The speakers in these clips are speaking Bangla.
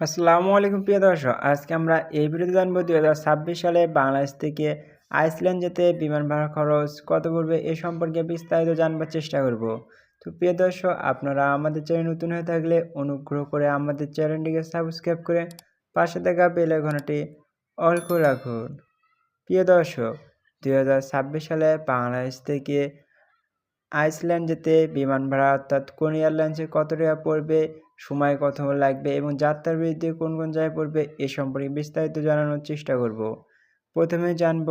আসসালামু আলাইকুম, প্রিয় দর্শক। আজকে আমরা এই ভিডিওতে জানব দুই হাজার ছাব্বিশ সালে বাংলাদেশ থেকে আইসল্যান্ড যেতে বিমান ভাড়া খরচ কত পড়বে এ সম্পর্কে বিস্তারিত জানবার চেষ্টা করব। তো প্রিয় দর্শক, আপনারা আমাদের চ্যানেল নতুন হয়ে থাকলে অনুগ্রহ করে আমাদের চ্যানেলটিকে সাবস্ক্রাইব করে পাশে থাকা বেল আইকনটি অল করে রাখুন। প্রিয় দর্শক দু হাজার ছাব্বিশ সালে বাংলাদেশ থেকে আইসল্যান্ড যেতে, বিমান ভাড়া অর্থাৎ কোন এয়ারলাইন্সে কত টাকা পড়বে, সময় কত লাগবে এবং যাত্রার বিরুদ্ধে কোন কোন জায়গায় পড়বে, এ সম্পর্কে বিস্তারিত জানানোর চেষ্টা করব। প্রথমে জানব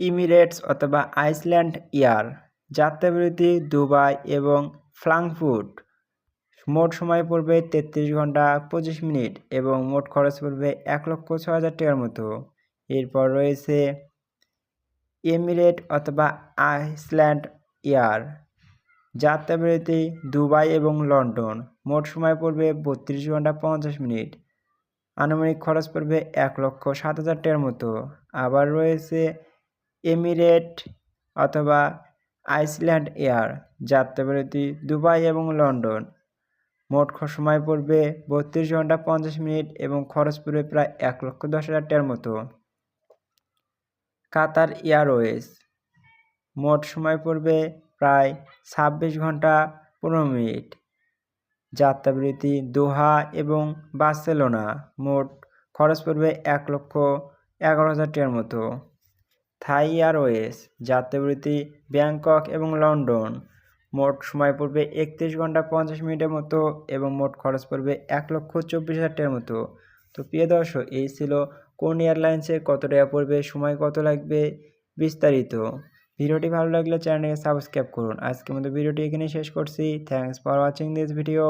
ইমিরেটস অথবা আইসল্যান্ড এয়ার যাত্রাবিরতি দুবাই এবং ফ্রাঙ্কফুট মোট সময় পড়বে তেত্রিশ ঘণ্টা পঁচিশ মিনিট এবং মোট খরচ পড়বে এক লক্ষ ছ হাজার টাকার মতো। এরপর রয়েছে এমিরেট অথবা আইসল্যান্ড এয়ার। যাত্রাবিরতি দুবাই এবং লন্ডন। মোট সময় পড়বে বত্রিশ ঘণ্টা পঞ্চাশ মিনিট। আনুমানিক খরচ পড়বে এক লক্ষ সাত হাজার টাকার মতো। আবার রয়েছে এমিরেট অথবা আইসল্যান্ড এয়ার। যাত্রাবিরতি দুবাই এবং লন্ডন। মোট সময় পড়বে বত্রিশ ঘণ্টা পঞ্চাশ মিনিট এবং খরচ পড়বে প্রায় এক লক্ষ দশ হাজার টাকার মতো। Qatar Airways. মোট সময় পড়বে প্রায় ছাব্বিশ ঘণ্টা পনেরো মিনিট। যাত্রাবিরতি দোহা এবং বার্সেলোনা মোট খরচ পড়বে এক লক্ষ এগারো হাজার টাকার মতো। থাই এয়ারওয়েজ, যাত্রাবিরতি ব্যাংকক এবং লন্ডন, মোট সময় পড়বে একত্রিশ ঘণ্টা পঞ্চাশ মিনিটের মতো এবং মোট খরচ পড়বে এক লক্ষ চব্বিশ হাজার টাকার মতো। তো প্রিয় দর্শক, এই ছিল কোন এয়ারলাইন্সে কত টাকা পড়বে, সময় কত লাগবে বিস্তারিত। ভিডিওটি ভালো লাগলে চ্যানেলটিকে সাবস্ক্রাইব করুন। আজকের মতো ভিডিওটি এখানে শেষ করছি। Thanks for watching this video